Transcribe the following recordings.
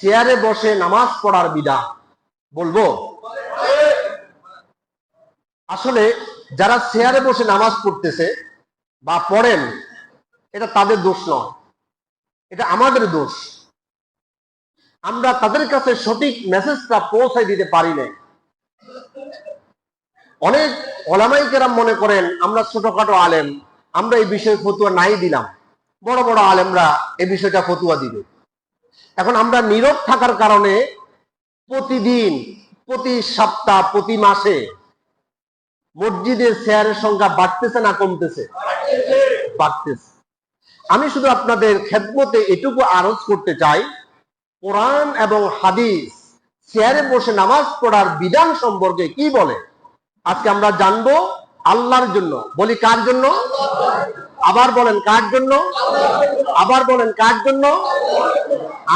চেয়ারে বসে নামাজ পড়ার বিধান। বলব? আসলে যারা চেয়ারে বসে নামাজ পড়তেছে বা পড়েন, এটা তাদের দোষ নয়। এটা আমাদের দোষ। আমরা তাদের কাছে সঠিক মেসেজটা পৌঁছাই দিতে পারি নাই। অনেক ওলামাই কেরাম মনে করেন, আমরা ছোটখাটো আলেম, আমরা এই বিষয়ে ফতুয়া নাই দিলাম। বড় বড় আলেমরা এই বিষয়টা ফতুয়া দিবে। এখন আমরা নীরব থাকার কারণে প্রতিদিন, প্রতি সপ্তাহ, প্রতি মাসে মসজিদের শেয়ারের সংখ্যা বাড়তেছে না কমতেছে? বাড়তেছে। আমি শুধু আপনাদের খেদমতে এটুকু আরজ করতে চাই, কোরআন এবং হাদিস চেয়ারে বসে নামাজ পড়ার বিধান সম্পর্কে কি বলে? আজকে আমরা জানব আল্লাহর জন্য। বলি কার জন্য? আবার বলেন কার জন্য? আবার বলেন কার জন্য?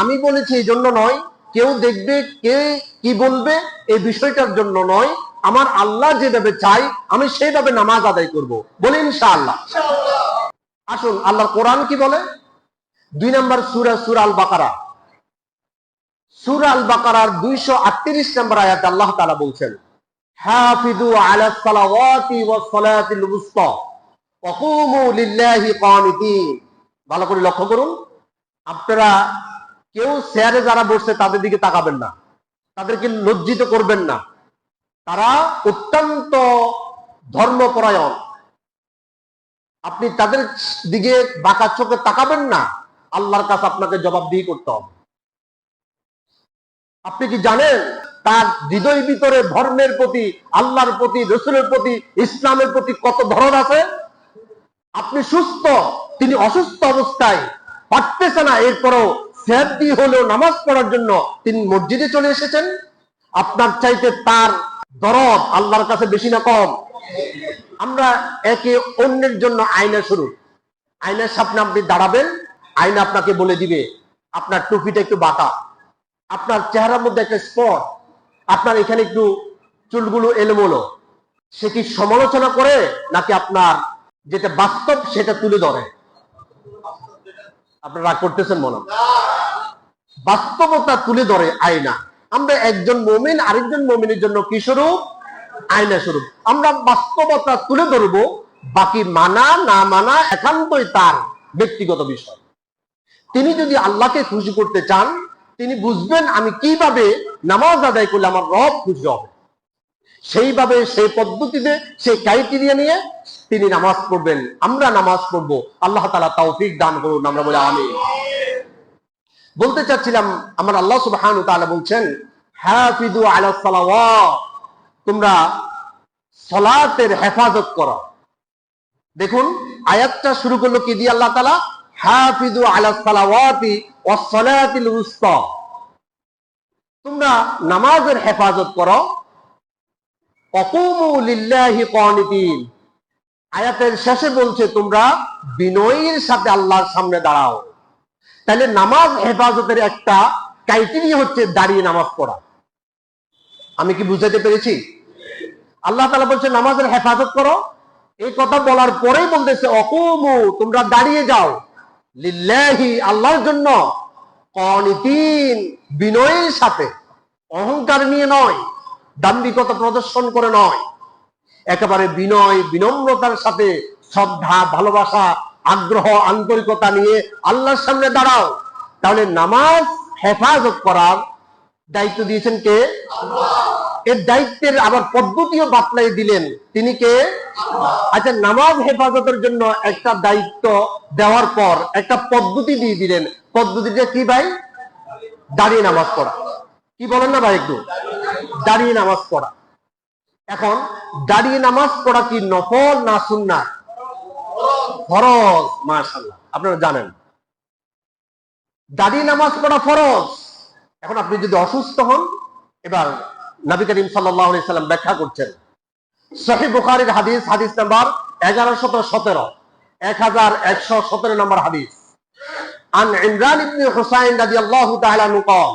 আমি বলেছি এই জন্য নয়, কেউ দেখবে, কে কি বলবে, এই বিষয়টার জন্য নয়। আমার আল্লাহ যেভাবে চাই আমি সেইভাবে নামাজ আদায় করব। বলি ইনশাআল্লাহ। আসুন, আল্লাহর কোরআন কি বলে? দুই নম্বর সুরা সুরা আল বাকারা সুরা আল বাকারার দুইশো আটত্রিশ নম্বর আয়াত আল্লাহ তালা বলছেন হাফিদু আলা সালাওয়াতি ওয়াস সালাতিল উসতা ওয়া লিল্লাহি ভালো করে লক্ষ্য করুন। আপনারা কেউ চেয়ারে যারা বসছে তাদের দিকে তাকাবেন না। তাদেরকে লজ্জিত করবেন না। তারা অত্যন্ত ধর্মপরায়ণ। আপনি তাদের দিকে বাঁকা চোখে তাকাবেন না। আল্লাহর কাছে আপনাকে জবাবদিহি করতে হবে। আপনি কি জানেন, তার হৃদয় ভিতরে ধর্মের প্রতি, আল্লাহর প্রতি, রসুলের প্রতি, ইসলামের প্রতি কত ধরন আছে? আপনি সুস্থ, তিনি অসুস্থ অবস্থায় পারতেছে না। এরপরও সেহাদি হলেও নামাজ পড়ার জন্য তিনি মসজিদে চলে এসেছেন। আপনার চাইতে তার দরদ আল্লাহর কাছে বেশি না কম। আমরা একে অন্যের জন্য আয়না শুরু। আয়নার সামনে আপনি দাঁড়াবেন, আয়না আপনাকে বলে দিবে, আপনার টুপিটা একটু বাঁকা। আপনার চেহারার মধ্যে একটা স্পট। আপনার এখানে একটু চুলগুলো এলোমেলো। সে কি সমালোচনা করে, নাকি আপনার যেটা বাস্তব সেটা তুলে ধরে? আপনারা রাগ করতেছেন মনে? বাস্তবতা তুলে ধরে আয়না। আমরা একজন মমিন, আরেকজন মমিনের জন্য কি স্বরূপ? আয়না স্বরূপ। আমরা বাস্তবতা তুলে ধরবো, বাকি মানা, না মানা একান্তই তার ব্যক্তিগত বিষয়। তিনি যদি আল্লাহকে খুশি করতে চান, তিনি বুঝবেন আমি কীভাবে নামাজ আদায় করলে আমার রব খুশি হবে। সেইভাবে সেই পদ্ধতিতে, সেই ক্রাইটেরিয়া নিয়ে তিনি নামাজ পড়বেন। আমরা নামাজ পড়ব। আল্লাহ তালা তৌফিক দান করুন, আমরা বলে আমি বলতে চাচ্ছিলাম, আমার আল্লাহ সুবহান তাআলা বলছেন হাফিদু আলা তোমরা সলাতের হেফাজত করো। দেখুন, আয়াতটা শুরু করল কি দিয়ে আল্লাহ তাআলা? হাফিদু আলা সালাওয়াতি ওয়াস সালাতিল তোমরা নামাজের হেফাজত করো আয়াতের শেষে বলছে, তোমরা বিনয়ের সাথে আল্লাহর সামনে দাঁড়াও। তাহলে নামাজ হেফাজতের একটা ক্রাইটেরিয়া হচ্ছে দাঁড়িয়ে নামাজ পড়া। আমি কি বুঝাতে পেরেছি? আল্লাহ তালা বলছে, নামাজের হেফাজত করো। এই কথা বলার পরেই বলতেছে, অকুমু, তোমরা দাঁড়িয়ে যাও। লিল্লাহি, আল্লাহর জন্য। কনিতিন বিনয়ের সাথে। অহংকার নিয়ে নয়। দাম্ভিকতা প্রদর্শন করে নয়। একেবারে বিনয় বিনম্রতার সাথে শ্রদ্ধা ভালোবাসা আগ্রহ আন্তরিকতা নিয়ে আল্লাহর সামনে দাঁড়াও। তাহলে নামাজ হেফাজত করার দায়িত্ব দিয়েছেন কে? এর দায়িত্বের আবার পদ্ধতিও বাতলাই দিলেন। তিনি কে? আচ্ছা নামাজ হেফাজতের জন্য একটা দায়িত্ব দেওয়ার পর একটা পদ্ধতি দিয়ে দিলেন। পদ্ধতিটা কি ভাই? দাঁড়িয়ে নামাজ পড়া। কি বলেন না ভাই একটু? দাঁড়িয়ে নামাজ পড়া। এখন দাঁড়িয়ে নামাজ পড়া কি নফল না সুন্না ফরজ মার্শাল আপনারা জানেন। দাঁড়িয়ে নামাজ পড়া ফরজ। এখন আপনি যদি অসুস্থ হন, এবার নবী করিম সাল্লাম ব্যাখ্যা করছেন। শহীদ বুখারির হাদিস হাদিস নাম্বার এগারোশত সতেরো। এক হাজার একশো সতেরো নম্বর হাদিস। আন ইমরান ইবনে হুসাইন রাদিয়াল্লাহু তাআলা নুকাল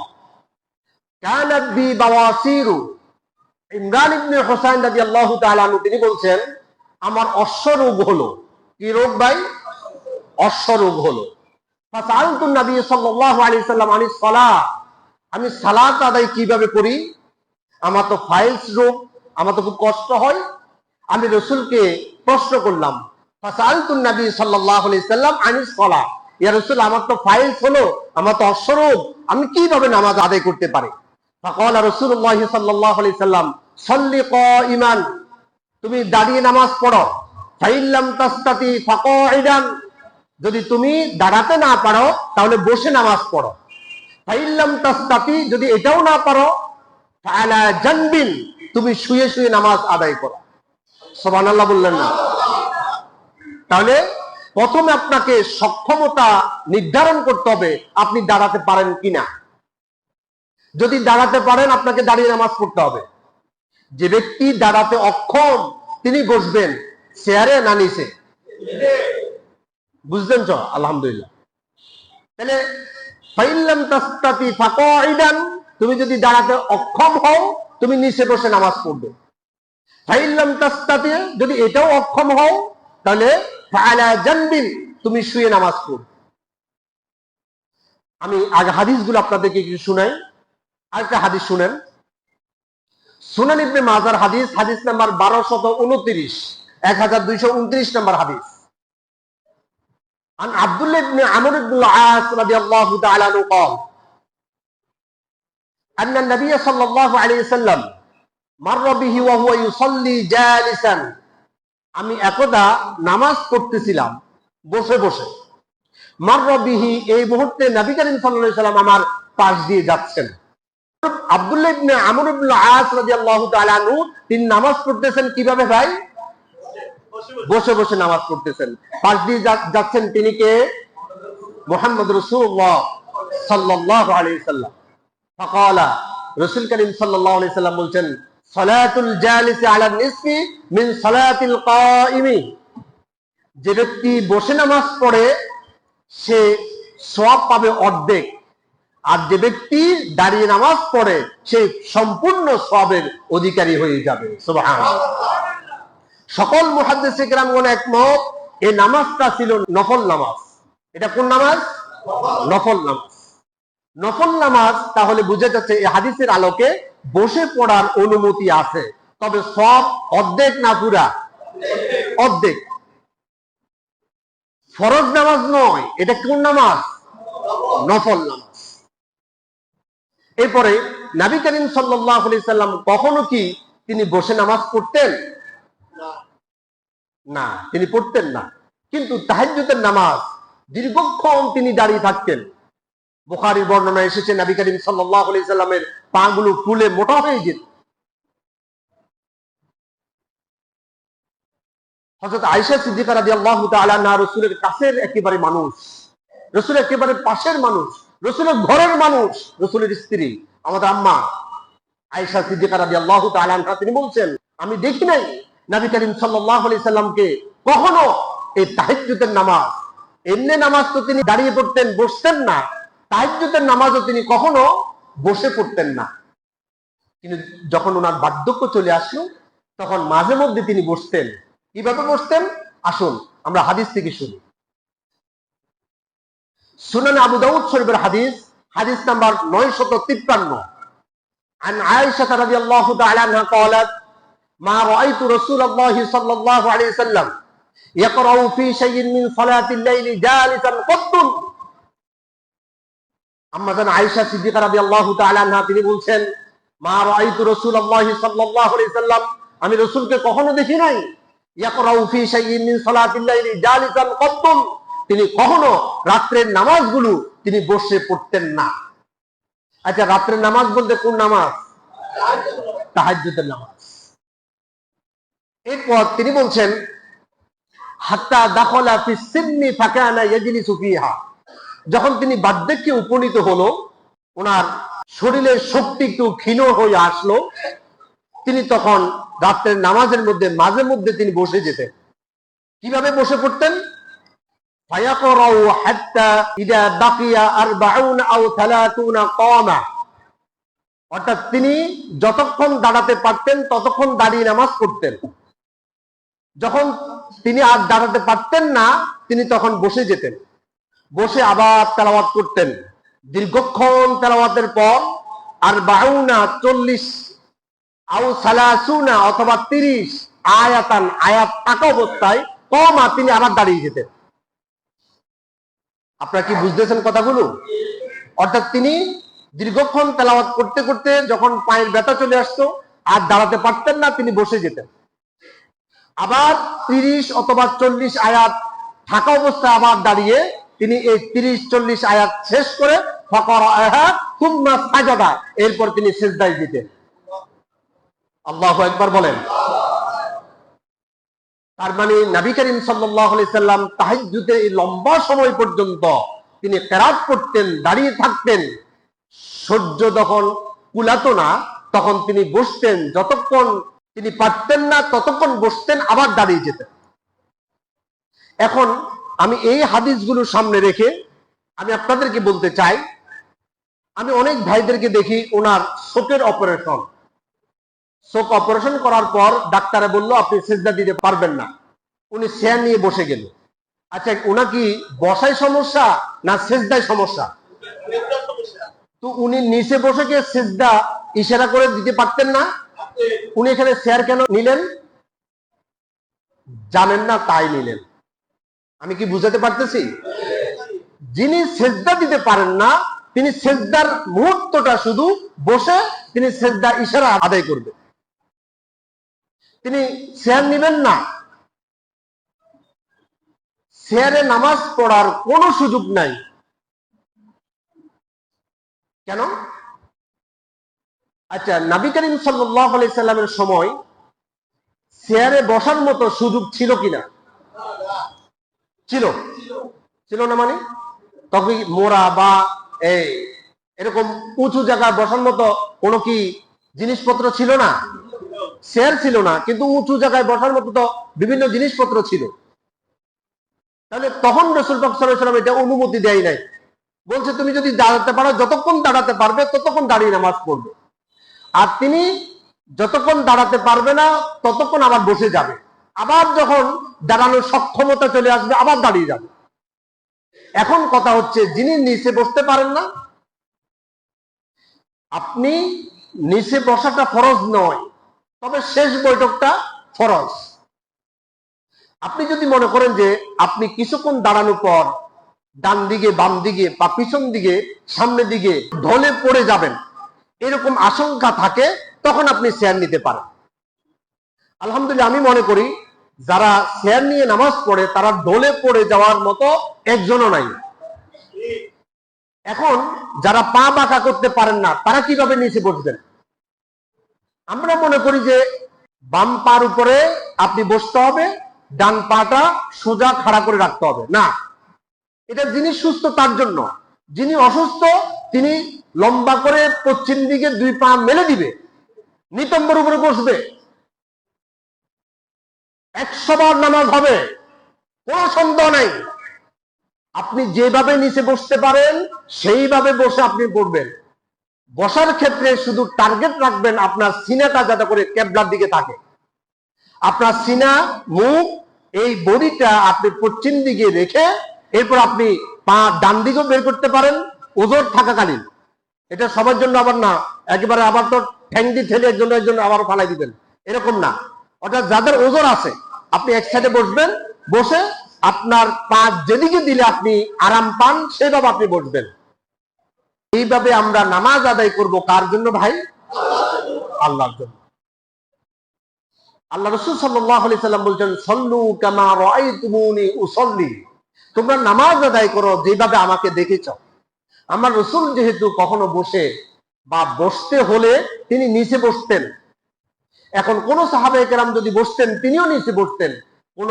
হোসাইন তিনি বলছেন, আমার অশ্বরোগ হলো। কি রোগ ভাই? অশ্বরোগ হলো। আনিস আমি সালাত আদায় কীভাবে করি? আমার তো ফাইলস রোগ, আমার তো খুব কষ্ট হয়। আমি রসুলকে প্রশ্ন করলাম আনিস ইয়া রসুল, আমার তো ফাইলস হলো, আমার তো অশ্বরোগ, আমি কীভাবে নামাজ আদায় করতে পারি? তুমি দাঁড়িয়ে নামাজ পড়ো। যদি তুমি দাঁড়াতে না পারো, তাহলে বসে নামাজ পড়ো। ফাইল্লাম তাস্তাতি যদি এটাও না পারো জানবিন তুমি শুয়ে শুয়ে নামাজ আদায় করো। সুবহানাল্লাহ বললেন না। তাহলে প্রথমে আপনাকে সক্ষমতা নির্ধারণ করতে হবে, আপনি দাঁড়াতে পারেন কিনা। যদি দাঁড়াতে পারেন, আপনাকে দাঁড়িয়ে নামাজ পড়তে হবে। যে ব্যক্তি দাঁড়াতে অক্ষম, তিনি বসবেন। চেয়ারে না নিচে? বুঝলেন তো? আলহামদুলিল্লাহ। তাহলে ফাইল্লাম তাস্তাতি ফাকাইদান তুমি যদি দাঁড়াতে অক্ষম হও, তুমি নিচে বসে নামাজ পড়বে। ফাইল্লাম তাস্তাতি, যদি এটাও অক্ষম হও, তাহলে ফাআলা জানবিন, তুমি শুয়ে নামাজ পড়বে। আমি আগে হাদিসগুলো আপনাদেরকে কিছু শুনাই। আরেকটা হাদিস শুনেন সুনান ইবনে মাজার হাদিস হাদিস নাম্বার বারোশত উনত্রিশ এক হাজার দুইশো উনত্রিশ নম্বর হাদিস عن عبد الله بن عمرو بن العاص رضي الله تعالى عنه قال أن النبي صلى الله عليه وسلم مر به وهو يصلي جالسا আমি একদা নামাজ পড়তেছিলাম বসে বসে মার্র বিহি এই মুহূর্তে নবী করিম সাল্লাল্লাহু সাল্লাম আমার পাশ দিয়ে যাচ্ছেন তিনি নামাজ পড়তেছেন কীভাবে ভাই? বসে বসে নামাজ পড়তেছেন। পাশ দিয়ে যাচ্ছেন তিনি কে? মোহাম্মদ করিম সাল্লাম বলছেন যে ব্যক্তি বসে নামাজ পড়ে, সে সওয়াব পাবে অর্ধেক। আর যে ব্যক্তি দাঁড়িয়ে নামাজ পড়ে, সে সম্পূর্ণ সবের অধিকারী হয়ে যাবে। সকল একমত, এই নামাজটা ছিল নফল নামাজ। এটা কোন নামাজ? নফল নামাজ। নফল নামাজ তাহলে বুঝে যাচ্ছে এই হাদিসের আলোকে বসে পড়ার অনুমতি আছে। তবে সব অর্ধেক না পুরা? অর্ধেক। ফরজ নামাজ নয়, এটা কোন নামাজ? নফল নামাজ। এরপরে নাবি করিম সাল্লাম কখনো কি তিনি বসে নামাজ পড়তেন? না। তিনি পড়তেন না। কিন্তু তাহাজ্জুদের নামাজ দীর্ঘক্ষণ তিনি দাঁড়িয়ে থাকতেন। বুখারীর বর্ণনা এসেছে নবী করিম সাল্লামের পাগুলো ফুলে মোটা হয়ে যেত। হযরত আয়েশা সিদ্দিকা রাদিয়াল্লাহু তাআলা আনহা রাসূলের কাছের একেবারে মানুষ। রসুল একেবারে পাশের মানুষ। রাসূলের ঘরের মানুষ, রাসূলের স্ত্রী, আমাদের আম্মা, আয়েশা সিদ্দিকা রাদিয়াল্লাহু তাআলা আনহা, তিনি বলছেন, আমি দেখি নাই নবী করিম সাল্লাল্লাহু আলাইহি সাল্লামকে কখনো এই তাহাজ্জুদের নামাজ, এমনি নামাজ তো তিনি দাঁড়িয়ে পড়তেন, বসতেন না, তাহাজ্জুদের নামাজও তিনি কখনো বসে পড়তেন না। কিন্তু যখন ওনার বার্ধক্য চলে আসলো, তখন মাঝে মধ্যে তিনি বসতেন। কীভাবে বসতেন? আসুন, আমরা হাদিস থেকে শুনি। সুনান আবু দাউদ শরীফের হাদিস হাদিস নাম্বার নয় শত তিপ্পান্ন عن عائشة رضي الله تعالى عنها قالت ما رأيت رسول الله صلى الله عليه وسلم يقرأ في شيء من صلاة الليل جالسا قط আম্মা জান আয়েশা সিদ্দিকা রাদিয়াল্লাহু তাআলা আনহা তিনি বলছেন মা রাআইতু রাসূলুল্লাহি সাল্লাল্লাহু আলাইহি সাল্লাম আমি রাসূলকে কখনো দেখি নাই ইয়াকরাউ ফি শাইইন মিন সালাতিল লাইলি জালিসান কত্তুন তিনি কখনো রাত্রের নামাজগুলো তিনি বসে পড়তেন না। আচ্ছা রাত্রের নামাজ বলতে কোন নামাজ? তাহাজ্জুদের নামাজ। এরপর তিনি বলছেন, হাত্তা দাখলা ফি সিন্নি যখন তিনি বার্ধক্যে উপনীত হলো, ওনার শরীরের শক্তি একটু ক্ষীণ হয়ে আসলো, তিনি তখন রাত্রের নামাজের মধ্যে মাঝে মধ্যে তিনি বসে যেতেন। কীভাবে বসে পড়তেন? ফায়াকরাউ হাত্তা ইদা বাকিয়া আরবাউন আও থালাতুনা কামা অর্থাৎ তিনি যতক্ষণ দাঁড়াতে পারতেন, ততক্ষণ দাঁড়িয়ে নামাজ পড়তেন। যখন তিনি আর দাঁড়াতে পারতেন না, তিনি তখন বসে যেতেন। বসে আবার তেলাওয়াত করতেন। দীর্ঘক্ষণ তেলাওয়াতের পর আর বাউনা চল্লিশ আউ সালাসুনা অথবা তিরিশ আয়াতান আয়াত থাকা অবস্থায় কমা তিনি আবার দাঁড়িয়ে যেতেন। আপনারা কি বুঝতেছেন কথাগুলো? অর্থাৎ তিনি দীর্ঘক্ষণ তেলাওয়াত করতে করতে যখন পায়ের ব্যথা চলে আসতো, আর দাঁড়াতে পারতেন না, তিনি বসে যেতেন। আবার তিরিশ অথবা চল্লিশ আয়াত থাকা অবস্থায় আবার দাঁড়িয়ে তিনি এই তিরিশ, চল্লিশ আয়াত শেষ করে ফকর সাজাদা, এরপর তিনি শেষদায় দিতেন। আল্লাহ একবার বলেন। তার মানে নবী করিম সাল্লাম তাহাজ্জুদের এই লম্বা সময় পর্যন্ত তিনি কেরাত করতেন, দাঁড়িয়ে থাকতেন। সূর্য যখন কুলাতো না, তখন তিনি বসতেন। যতক্ষণ তিনি পারতেন না, ততক্ষণ বসতেন, আবার দাঁড়িয়ে যেতেন। এখন আমি এই হাদিসগুলো সামনে রেখে আমি আপনাদেরকে বলতে চাই, আমি অনেক ভাইদেরকে দেখি ওনার চোখের অপারেশন। চোখ অপারেশন করার পর ডাক্তারে বলল, আপনি সেজদা দিতে পারবেন না। উনি শেয়ার নিয়ে বসে গেল। আচ্ছা ওনা কি বসায় সমস্যা না সেজদায় সমস্যা? তো উনি নিচে বসে গিয়ে সেজদা ইশারা করে দিতে পারতেন না। উনি এখানে শেয়ার কেন নিলেন? জানেন না, তাই নিলেন। আমি কি বুঝাতে পারতেছি? যিনি সেজদা দিতে পারেন না, তিনি সেজদার মুহূর্তটা শুধু বসে তিনি সেজদা ইশারা আদায় করবে। তিনি শেয়ার নিবেন না। শেয়ারে নামাজ পড়ার কোনো সুযোগ নাই। কেন? আচ্ছা নবী করিম সাল্লামের সময় চেয়ারে বসার মতো সুযোগ ছিল কিনা? ছিল। ছিল না মানে? তখন মোরা বা এই এরকম উঁচু জায়গায় বসার মতো কোনো কি জিনিসপত্র ছিল না? শেয়ার ছিল না, কিন্তু উঁচু জায়গায় বসার মতো তো বিভিন্ন জিনিসপত্র ছিল। তাহলে তখন রসুল পাকসালাম এটা অনুমতি দেয় নাই। বলছে, তুমি যদি দাঁড়াতে পারো, যতক্ষণ দাঁড়াতে পারবে, ততক্ষণ দাঁড়িয়ে নামাজ পড়বে। আর তিনি যতক্ষণ দাঁড়াতে পারবে না, ততক্ষণ আবার বসে যাবে। আবার যখন দাঁড়ানোর সক্ষমতা চলে আসবে, আবার দাঁড়িয়ে যাবে। এখন কথা হচ্ছে, যিনি নিচে বসতে পারেন না, আপনি নিচে বসাটা ফরজ নয়। তবে শেষ বৈঠকটা ফরজ। আপনি যদি মনে করেন যে আপনি কিছুক্ষণ দাঁড়ানোর পর ডান দিকে, বাম দিকে বা পিছন দিকে সামনে দিকে ঢলে পড়ে যাবেন, এরকম আশঙ্কা থাকে, তখন আপনি শেয়ার নিতে পারেন। আলহামদুলিল্লাহ, আমি মনে করি যারা শেয়ার নিয়ে নামাজ পড়ে, তারা ঢলে পড়ে যাওয়ার মতো একজনও নাই। এখন যারা পা বাঁকা করতে পারেন না, তারা কীভাবে নিচে বসবেন? আমরা মনে করি যে বাম পার উপরে আপনি বসতে হবে, ডান পাটা সোজা খাড়া করে রাখতে হবে। না, এটা যিনি সুস্থ তার জন্য। যিনি অসুস্থ, তিনি লম্বা করে পশ্চিম দিকে দুই পা মেলে দিবে, নিতম্বর উপরে বসবে। একশো বার নামাজ হবে, কোন সন্দেহ নাই। আপনি যেভাবে নিচে বসতে পারেন, সেইভাবে বসে আপনি পড়বেন। বসার ক্ষেত্রে শুধু টার্গেট রাখবেন আপনার সিনাটা যাতে করে কেবলার দিকে থাকে। আপনার সিনা, মুখ, এই বডিটা আপনি পশ্চিম দিকে রেখে এরপর আপনি পা ডান দিকেও বের করতে পারেন, ওজোর থাকাকালীন। এটা সবার জন্য আবার না, একেবারে আবার তো ঠ্যাংদি ঠেলে একজন একজন আবার ফালাই দিবেন। এরকম না। অর্থাৎ যাদের ওজন আছে, আপনি এক সাইডে বসবেন, বসে আপনার পা যেদিকে দিলে আপনি আরাম পান, সেভাবে আপনি বসবেন। এইভাবে আমরা নামাজ আদায় করব কার জন্য ভাই? আল্লাহর জন্য। আল্লাহ রসুল সাল্লাম বলছেন, সল্লু কামা উসল্লি। তোমরা নামাজ আদায় করো যেভাবে আমাকে দেখেছ। আমার রসুল যেহেতু কখনো বসে বা বসতে হলে তিনি নিচে বসতেন। এখন কোন সাহাবে কেরাম যদি বসতেন, তিনিও নিচে বসতেন। কোন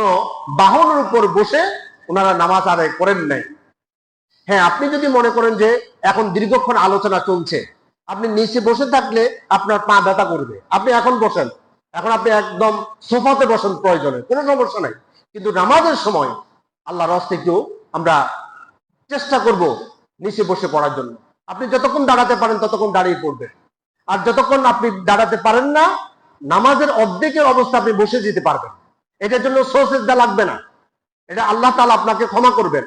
বাহনের উপর বসে ওনারা নামাজ আদায় করেন নাই। হ্যাঁ আপনি যদি মনে করেন যে এখন দীর্ঘক্ষণ আলোচনা চলছে, আপনি নিচে বসে থাকলে আপনার পা ব্যথা করবে। আপনি এখন বসেন। এখন আপনি একদম সোফাতে বসেন, প্রয়োজনে। কোনো সমস্যা নাই। কিন্তু নামাজের সময় আল্লাহর রস্তে একটু আমরা চেষ্টা করব নিচে বসে পড়ার জন্য। আপনি যতক্ষণ দাঁড়াতে পারেন, ততক্ষণ দাঁড়িয়ে পড়বেন। আর যতক্ষণ আপনি দাঁড়াতে পারেন না, নামাজের অর্ধেকের অবস্থা আপনি বসে যেতে পারবেন। এটার জন্য সোসেজদা লাগবে না। এটা আল্লাহ তালা আপনাকে ক্ষমা করবেন।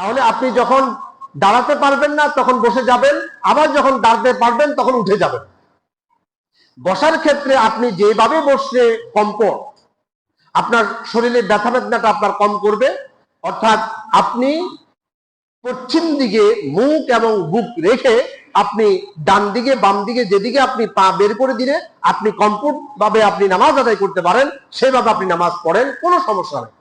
তাহলে আপনি যখন দাঁড়াতে পারবেন না, তখন বসে যাবেন। আবার যখন দাঁড়াতে পারবেন, তখন উঠে যাবেন। বসার ক্ষেত্রে আপনি যেভাবে বসলে কম্প আপনার শরীরে ব্যথা বেদনাটা আপনার কম করবে। অর্থাৎ আপনি পশ্চিম দিকে মুখ এবং বুক রেখে আপনি ডান দিকে, বাম দিকে, যেদিকে আপনি পা বের করে দিলে আপনি কমফোর্ট ভাবে আপনি নামাজ আদায় করতে পারেন। সেভাবে আপনি নামাজ পড়েন, কোনো সমস্যা নেই।